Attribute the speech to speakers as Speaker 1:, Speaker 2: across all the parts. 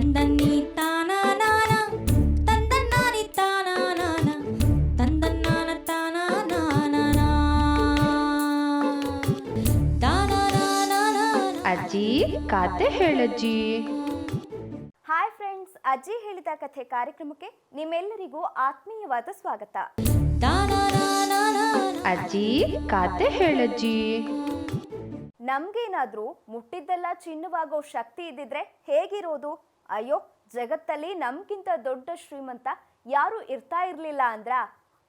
Speaker 1: ತಂದನ್ನಿ ತಂದನ್ನಾನಿ ತಂದನ್ನಾನ
Speaker 2: ಅಜ್ಜಿ ಕಾತೆ ಹೇಳಜ್ಜಿ.
Speaker 3: Hi friends ಅಜ್ಜಿ ಹೇಳಿದ ಕಥೆ ಕಾರ್ಯಕ್ರಮಕ್ಕೆ ನಿಮ್ಮೆಲ್ಲರಿಗೂ ಆತ್ಮೀಯವಾದ ಸ್ವಾಗತ.
Speaker 2: ಅಜ್ಜಿ ಕಾತೆ ಹೇಳಜ್ಜಿ.
Speaker 3: ನಮ್ಗೇನಾದ್ರೂ ಮುಟ್ಟಿದ್ದೆಲ್ಲ ಚಿನ್ನವಾಗೋ ಶಕ್ತಿ ಇದ್ದಿದ್ರೆ ಹೇಗಿರೋದು? ಅಯ್ಯೋ, ಜಗತ್ತಲ್ಲಿ ನಮ್ಗಿಂತ ದೊಡ್ಡ ಶ್ರೀಮಂತ ಯಾರು ಇರ್ತಾ ಇರಲಿಲ್ಲ ಅಂದ್ರ?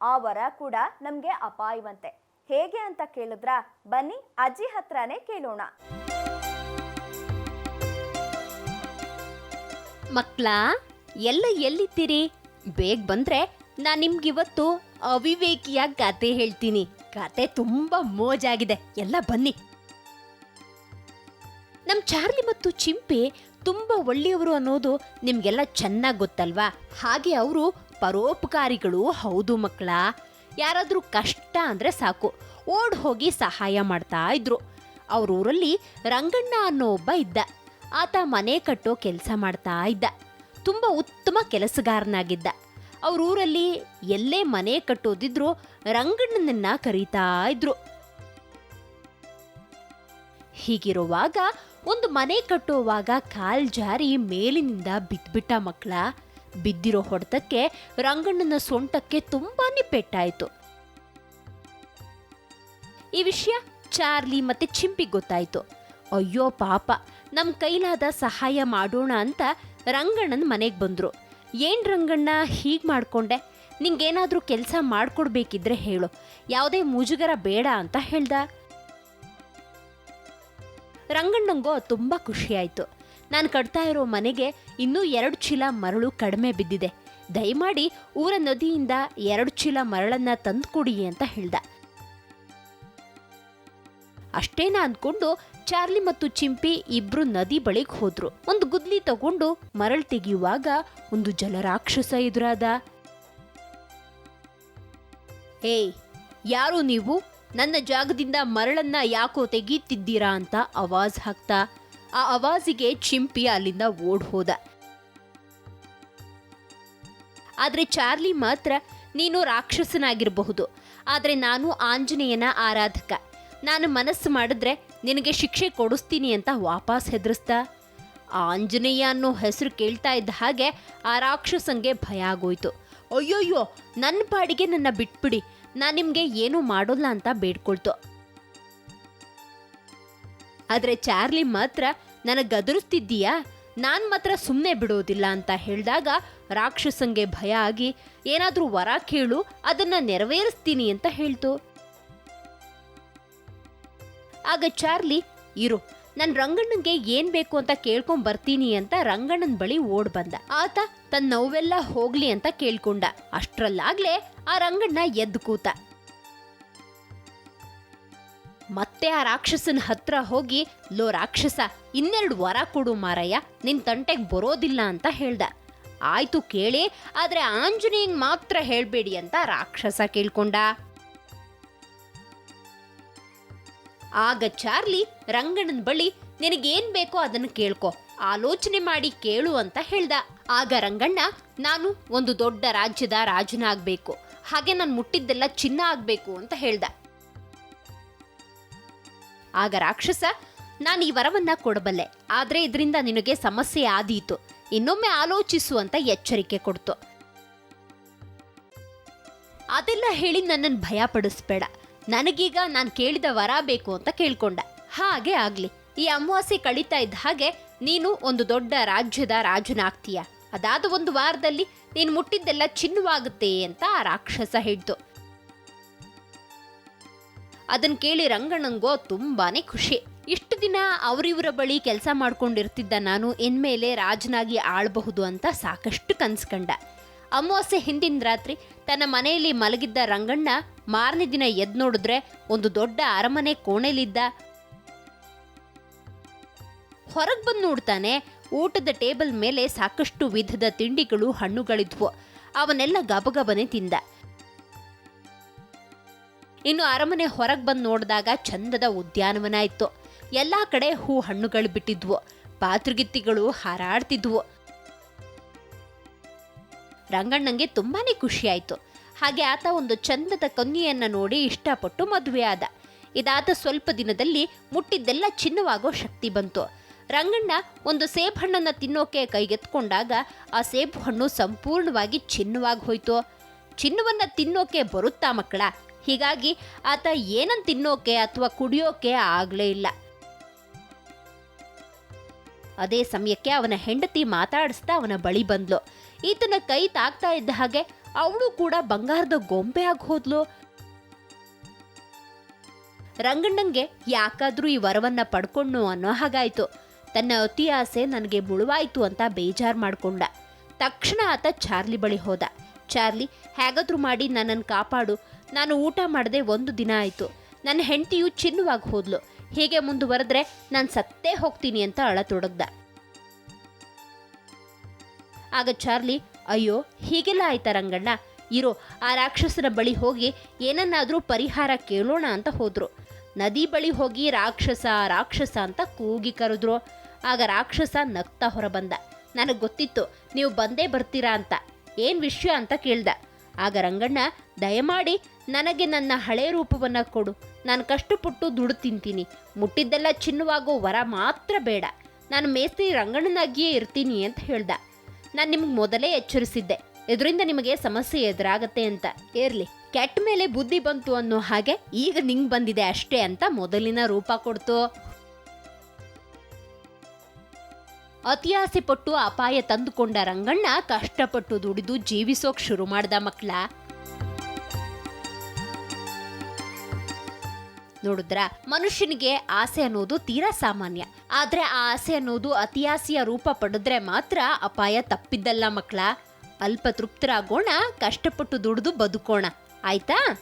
Speaker 3: ಆ ವರ ಕೂಡ ನಮ್ಗೆ ಅಪಾಯವಂತೆ. ಹೇಗೆ ಅಂತ ಕೇಳಿದ್ರ? ಬನ್ನಿ, ಅಜ್ಜಿ ಹತ್ರನೇ ಕೇಳೋಣ.
Speaker 4: ಮಕ್ಳ, ಎಲ್ಲ ಎಲ್ಲಿದ್ದೀರಿ? ಬೇಗ ಬಂದ್ರೆ ನಾನು ನಿಮ್ಗಿವತ್ತು ಅವಿವೇಕಿಯ ಗಾತೆ ಹೇಳ್ತೀನಿ. ಗಾತೆ ತುಂಬಾ ಮೋಜಾಗಿದೆ. ಎಲ್ಲ ಬನ್ನಿ. ನಮ್ ಚಾರ್ಲಿ ಮತ್ತು ಚಿಂಪೆ ತುಂಬಾ ಒಳ್ಳೆಯವರು ಅನ್ನೋದು ನಿಮಗೆಲ್ಲ ಚೆನ್ನಾಗಿ ಗೊತ್ತಲ್ವಾ? ಹಾಗೆ ಅವರು ಪರೋಪಕಾರಿಗಳು ಹೌದು ಮಕ್ಕಳ. ಯಾರಾದರೂ ಕಷ್ಟ ಅಂದ್ರೆ ಸಾಕು. ಓಡ್ ಹೋಗಿ ಸಹಾಯ ಮಾಡ್ತಾ ಇದ್ರು. ಅವ್ರ ಊರಲ್ಲಿ ರಂಗಣ್ಣ ಅನ್ನೋ ಒಬ್ಬ ಇದ್ದ. ಆತ ಮನೆ ಕಟ್ಟೋ ಕೆಲಸ ಮಾಡ್ತಾ ಇದ್ದ. ತುಂಬ ಉತ್ತಮ ಕೆಲಸಗಾರನಾಗಿದ್ದ. ಅವ್ರ ಊರಲ್ಲಿ ಎಲ್ಲೇ ಮನೆ ಕಟ್ಟೋದಿದ್ರು ರಂಗಣ್ಣನನ್ನ ಕರೀತಾ ಇದ್ರು. ಹೀಗಿರುವಾಗ ಒಂದು ಮನೆ ಕಟ್ಟುವಾಗ ಕಾಲ್ ಜಾರಿ ಮೇಲಿನಿಂದ ಬಿದ್ಬಿಟ್ಟ ಮಕ್ಕಳ ಬಿದ್ದಿರೋ ಹೊಡೆತಕ್ಕೆ ರಂಗಣ್ಣನ ಸೊಂಟಕ್ಕೆ ತುಂಬಾನೇ ಪೆಟ್ಟಾಯ್ತು. ಈ ವಿಷಯ ಚಾರ್ಲಿ ಮತ್ತೆ ಚಿಂಪಿ ಗೊತ್ತಾಯ್ತು. ಅಯ್ಯೋ ಪಾಪ ನಮ್ಮ ಕೈಲಾದ ಸಹಾಯ ಮಾಡೋಣ ಅಂತ ರಂಗಣ್ಣನ ಮನೆಗೆ ಬಂದರು. ಏನ್ ರಂಗಣ್ಣ ಹೀಗ್ ಮಾಡ್ಕೊಂಡೆ? ನಿಂಗೇನಾದ್ರೂ ಕೆಲಸ ಮಾಡ್ಕೊಡ್ಬೇಕಿದ್ರೆ ಹೇಳು. ಯಾವುದೇ ಮುಜುಗರ ಬೇಡ ಅಂತ ಹೇಳ್ದ. ರಂಗಣ್ಣಂಗೋ ತುಂಬ ಖುಷಿಯಾಯ್ತು. ನಾನು ಕಟ್ತಾ ಇರೋ ಮನೆಗೆ ಇನ್ನೂ ಎರಡು ಚೀಲ ಮರಳು ಕಡಿಮೆ ಬಿದ್ದಿದೆ. ದಯಮಾಡಿ ಊರ ನದಿಯಿಂದ ಎರಡು ಚೀಲ ಮರಳನ್ನ ತಂದುಕೊಡಿ ಅಂತ ಹೇಳ್ದ. ಅಷ್ಟೇನ ಅಂದ್ಕೊಂಡು ಚಾರ್ಲಿ ಮತ್ತು ಚಿಂಪಿ ಇಬ್ರು ನದಿ ಬಳಿಗೆ ಹೋದ್ರು. ಒಂದು ಗುದ್ಲಿ ತಗೊಂಡು ಮರಳು ತೆಗೆಯುವಾಗ ಒಂದು ಜಲರಾಕ್ಷಸ ಎದುರಾದ. ಏಯ್, ಯಾರು ನೀವು? ನನ್ನ ಜಾಗದಿಂದ ಮರಳನ್ನ ಯಾಕೋ ತೆಗೀತಿದ್ದೀರಾ ಅಂತ ಅವಾಜ್ ಹಾಕ್ತಾ ಆ ಅವಾಜಿಗೆ ಚಿಂಪಿ ಅಲ್ಲಿಂದ ಓಡ್ ಹೋದ. ಆದ್ರೆ ಚಾರ್ಲಿ ಮಾತ್ರ ನೀನು ರಾಕ್ಷಸನಾಗಿರಬಹುದು. ಆದ್ರೆ ನಾನು ಆಂಜನೇಯನ ಆರಾಧಕ. ನಾನು ಮನಸ್ಸು ಮಾಡಿದ್ರೆ ನಿನಗೆ ಶಿಕ್ಷೆ ಕೊಡಿಸ್ತೀನಿ ಅಂತ ವಾಪಸ್ ಹೆದರಿಸ್ದ ಆಂಜನೇಯ ಅನ್ನೋ ಹೆಸರು ಕೇಳ್ತಾ ಇದ್ದ ಹಾಗೆ ಆ ರಾಕ್ಷಸಂಗೆ ಭಯ ಆಗೋಯ್ತು. ಅಯ್ಯೋಯ್ಯೋ ನನ್ನ ಪಾಡಿಗೆ ನನ್ನ ಬಿಟ್ಬಿಡಿ. ನಾನು ನಿಮಗೆ ಏನೂ ಮಾಡೋಲ್ಲ ಅಂತ ಬೇಡ್ಕೊಳ್ತು. ಆದರೆ ಚಾರ್ಲಿ ಮಾತ್ರ ನನಗೆ ಗದರಿಸ್ತಿದ್ದೀಯಾ? ನಾನು ಮಾತ್ರ ಸುಮ್ಮನೆ ಬಿಡೋದಿಲ್ಲ ಅಂತ ಹೇಳಿದಾಗ ರಾಕ್ಷಸಂಗೆ ಭಯ ಆಗಿ ಏನಾದರೂ ವರ ಕೇಳು, ಅದನ್ನು ನೆರವೇರಿಸ್ತೀನಿ ಅಂತ ಹೇಳ್ತು. ಆಗ ಚಾರ್ಲಿ, ಇರು ನನ್ ರಂಗಣ್ಣಂಗೆ ಏನ್ ಬೇಕು ಅಂತ ಕೇಳ್ಕೊಂಡ್ ಬರ್ತೀನಿ ಅಂತ ರಂಗಣ್ಣನ ಬಳಿ ಓಡ್ ಬಂದ. ಆತ ತನ್ನ ನೋವೆಲ್ಲ ಹೋಗ್ಲಿ ಅಂತ ಕೇಳ್ಕೊಂಡ. ಅಷ್ಟ್ರಲ್ಲಾಗ್ಲೇ ಆ ರಂಗಣ್ಣ ಎದ್ದು ಕೂತ. ಮತ್ತೆ ಆ ರಾಕ್ಷಸನ ಹತ್ರ ಹೋಗಿ, ಲೋ ರಾಕ್ಷಸ, ಇನ್ನೆರಡು ವರ ಕೊಡು ಮಾರಯ್ಯ, ನಿನ್ ತಂಟೆಗೆ ಬರೋದಿಲ್ಲ ಅಂತ ಹೇಳ್ದ. ಆಯ್ತು ಕೇಳಿ, ಆದ್ರೆ ಆಂಜನೇಯಂಗ್ ಮಾತ್ರ ಹೇಳ್ಬೇಡಿ ಅಂತ ರಾಕ್ಷಸ ಕೇಳ್ಕೊಂಡ. ಆಗ ಚಾರ್ಲಿ ರಂಗಣ್ಣನ ಬಳಿ ನಿನಗೇನ್ ಬೇಕೋ ಅದನ್ನು ಕೇಳ್ಕೊ. ಆಲೋಚನೆ ಮಾಡಿ ಕೇಳು ಅಂತ ಹೇಳ್ದ. ಆಗ ರಂಗಣ್ಣ, ನಾನು ಒಂದು ದೊಡ್ಡ ರಾಜ್ಯದ ರಾಜನಾಗಬೇಕು. ಹಾಗೆ ನಾನು ಮುಟ್ಟಿದ್ದೆಲ್ಲ ಚಿನ್ನ ಆಗಬೇಕು ಅಂತ ಹೇಳ್ದ. ಆಗ ರಾಕ್ಷಸ, ನಾನು ಈ ವರವನ್ನ ಕೊಡಬಲ್ಲೆ. ಆದರೆ ಇದರಿಂದ ನಿನಗೆ ಸಮಸ್ಯೆ ಆದೀತು. ಇನ್ನೊಮ್ಮೆ ಆಲೋಚಿಸು ಅಂತ ಎಚ್ಚರಿಕೆ ಕೊಡ್ತು. ಅದೆಲ್ಲ ಹೇಳಿ ನನ್ನನ್ನು ಭಯ ಪಡಿಸ್ಬೇಡ ನನಗೀಗ ನಾನು ಕೇಳಿದ ವರ ಬೇಕು ಅಂತ ಕೇಳ್ಕೊಂಡ. ಹಾಗೆ ಆಗ್ಲಿ. ಈ ಅಮಾವಾಸ್ಯೆ ಕಳೀತಾ ಇದ್ದ ಹಾಗೆ ನೀನು ಒಂದು ದೊಡ್ಡ ರಾಜ್ಯದ ರಾಜನಾಗ್ತೀಯ ಅದಾದ ಒಂದು ವಾರದಲ್ಲಿ ನೀನು ಮುಟ್ಟಿದ್ದೆಲ್ಲ ಚಿನ್ನವಾಗುತ್ತೆ ಅಂತ ಆ ರಾಕ್ಷಸ ಹೇಳ್ತು. ಅದನ್ ಕೇಳಿ ರಂಗಣ್ಣಂಗೋ ತುಂಬಾನೇ ಖುಷಿ. ಇಷ್ಟು ದಿನ ಅವರಿವರ ಬಳಿ ಕೆಲಸ ಮಾಡ್ಕೊಂಡಿರ್ತಿದ್ದ ನಾನು ಇನ್ಮೇಲೆ ರಾಜನಾಗಿ ಆಳ್ಬಹುದು ಅಂತ ಸಾಕಷ್ಟು ಕನ್ಸ್ಕಂಡ. ಅಮಾವಾಸ್ಯೆ ಹಿಂದಿನ ರಾತ್ರಿ ತನ್ನ ಮನೆಯಲ್ಲಿ ಮಲಗಿದ್ದ ರಂಗಣ್ಣ ಮಾರನೇ ದಿನ ಎದ್ದು ನೋಡಿದ್ರೆ ಒಂದು ದೊಡ್ಡ ಅರಮನೆ ಕೋಣೆಯಲ್ಲಿದ್ದ ಹೊರಗೆ ಬಂದು ನೋಡ್ತಾನೆ. ಊಟದ ಟೇಬಲ್ ಮೇಲೆ ಸಾಕಷ್ಟು ವಿಧದ ತಿಂಡಿಗಳು, ಹಣ್ಣುಗಳಿದ್ವು. ಅವನ್ನೆಲ್ಲ ಗಬಗಬನೆ ತಿಂದ. ಇನ್ನು ಅರಮನೆ ಹೊರಗೆ ಬಂದು ನೋಡಿದಾಗ ಚಂದದ ಉದ್ಯಾನವನ ಇತ್ತು. ಎಲ್ಲ ಕಡೆ ಹೂ ಹಣ್ಣುಗಳು ಬಿಟ್ಟಿದ್ವು. ಪಾತೃಗಿತ್ತಿಗಳು ಹಾರಾಡ್ತಿದ್ವು. ರಂಗಣ್ಣಂಗೆ ತುಂಬಾನೇ ಖುಷಿ ಆಯ್ತು ಹಾಗೆ ಆತ ಒಂದು ಚಂದದ ಕನ್ಯೆಯನ್ನ ನೋಡಿ ಇಷ್ಟಪಟ್ಟು ಮದುವೆ ಆದ. ಇದಾದ ಸ್ವಲ್ಪ ದಿನದಲ್ಲಿ ಮುಟ್ಟಿದ್ದೆಲ್ಲ ಚಿನ್ನವಾಗೋ ಶಕ್ತಿ ಬಂತು. ರಂಗಣ್ಣ ಒಂದು ಸೇಬು ಹಣ್ಣನ್ನ ತಿನ್ನೋಕೆ ಕೈಗೆತ್ಕೊಂಡಾಗ ಆ ಸೇಬು ಹಣ್ಣು ಸಂಪೂರ್ಣವಾಗಿ ಚಿನ್ನವಾಗಿ ಹೋಯ್ತು. ಚಿನ್ನವನ್ನ ತಿನ್ನೋಕೆ ಬರುತ್ತಾ ಮಕ್ಕಳ? ಹೀಗಾಗಿ ಆತ ಏನನ್ನು ತಿನ್ನೋಕೆ ಅಥವಾ ಕುಡಿಯೋಕೆ ಆಗ್ಲೇ ಇಲ್ಲ. ಅದೇ ಸಮಯಕ್ಕೆ ಅವನ ಹೆಂಡತಿ ಮಾತಾಡಿಸ್ತಾ ಅವನ ಬಳಿ ಬಂದ್ಲು. ಈತನ ಕೈ ತಾಕ್ತಾ ಇದ್ದ ಹಾಗೆ ಅವಳು ಕೂಡ ಬಂಗಾರದ ಗೊಂಬೆ ಆಗಿ ಹೋದ್ಲು. ರಂಗಣ್ಣಂಗೆ ಯಾಕಾದ್ರೂ ಈ ವರವನ್ನ ಪಡ್ಕೊಂಡು ಅನ್ನೋ ಹಾಗಾಯ್ತು. ತನ್ನ ಅತಿ ಆಸೆ ನನಗೆ ಮುಳುವಾಯ್ತು ಅಂತ ಬೇಜಾರ್ ಮಾಡಿಕೊಂಡ. ತಕ್ಷಣ ಆತ ಚಾರ್ಲಿ ಬಳಿ ಹೋದ. ಚಾರ್ಲಿ, ಹೇಗಾದ್ರೂ ಮಾಡಿ ನನ್ನನ್ನು ಕಾಪಾಡು. ನಾನು ಊಟ ಮಾಡದೆ ಒಂದು ದಿನ ಆಯ್ತು. ನನ್ನ ಹೆಂಡತಿಯು ಚಿನ್ನವಾಗಿ ಹೋದ್ಲು. ಹೀಗೆ ಮುಂದುವರೆದ್ರೆ ನಾನು ಸತ್ತೇ ಹೋಗ್ತೀನಿ ಅಂತ ಅಳತೊಡಗ್ದ. ಆಗ ಚಾರ್ಲಿ, ಅಯ್ಯೋ, ಹೀಗೆಲ್ಲ ಆಯ್ತಾ ರಂಗಣ್ಣ? ಇರೋ, ಆ ರಾಕ್ಷಸನ ಬಳಿ ಹೋಗಿ ಏನನ್ನಾದರೂ ಪರಿಹಾರ ಕೇಳೋಣ ಅಂತ ಹೋದರು. ನದಿ ಬಳಿ ಹೋಗಿ ರಾಕ್ಷಸ ರಾಕ್ಷಸ ಅಂತ ಕೂಗಿ ಕರೆದ್ರು. ಆಗ ರಾಕ್ಷಸ ನಗ್ತಾ ಹೊರಬಂದ. ನನಗೆ ಗೊತ್ತಿತ್ತು, ನೀವು ಬಂದೇ ಬರ್ತೀರಾ ಅಂತ. ಏನ್ ವಿಷಯ ಅಂತ ಕೇಳ್ದ. ಆಗ ರಂಗಣ್ಣ, ದಯಮಾಡಿ ನನಗೆ ನನ್ನ ಹಳೆ ರೂಪವನ್ನ ಕೊಡು. ನಾನು ಕಷ್ಟಪಟ್ಟು ದುಡ್ಡು ತಿಂತೀನಿ. ಮುಟ್ಟಿದ್ದೆಲ್ಲ ಚಿನ್ನವಾಗೋ ವರ ಮಾತ್ರ ಬೇಡ. ನಾನು ಮೇಸ್ತ್ರಿ ರಂಗಣ್ಣನಾಗಿಯೇ ಇರ್ತೀನಿ ಅಂತ ಹೇಳ್ದ. ನಾನು ನಿಮ್ಗೆ ಮೊದಲೇ ಎಚ್ಚರಿಸಿದ್ದೆ. ಇದರಿಂದ ನಿಮಗೆ ಸಮಸ್ಯೆ ಎದುರಾಗತ್ತೆ ಅಂತ. ಇರ್ಲಿ, ಕೆಟ್ಟ ಮೇಲೆ ಬುದ್ಧಿ ಬಂತು ಅನ್ನೋ ಹಾಗೆ ಈಗ ನಿಂಗೆ ಬಂದಿದೆ ಅಷ್ಟೇ ಅಂತ ಮೊದಲಿನ ರೂಪ ಕೊಡ್ತು. ಅತಿಯಾಸೆ ಪಟ್ಟು ಅಪಾಯ ತಂದುಕೊಂಡ ರಂಗಣ್ಣ ಕಷ್ಟಪಟ್ಟು ದುಡಿದು ಜೀವಿಸೋಕ್ ಶುರು ಮಾಡ್ದ ಮಕ್ಳ. ನೋಡಿದ್ರ ಮನುಷ್ಯನಿಗೆ ಆಸೆ ಅನ್ನೋದು ತೀರಾ ಸಾಮಾನ್ಯ. ಆದ್ರೆ ಆ ಆಸೆ ಅನ್ನೋದು ಅತಿಯಾಸೆಯ ರೂಪ ಪಡೆದ್ರೆ ಮಾತ್ರ ಅಪಾಯ ತಪ್ಪಿದ್ದಲ್ಲ ಮಕ್ಕಳ ಅಲ್ಪ ತೃಪ್ತರಾಗೋಣ, ಕಷ್ಟಪಟ್ಟು ದುಡಿದು ಬದುಕೋಣ. ಆಯ್ತಾ?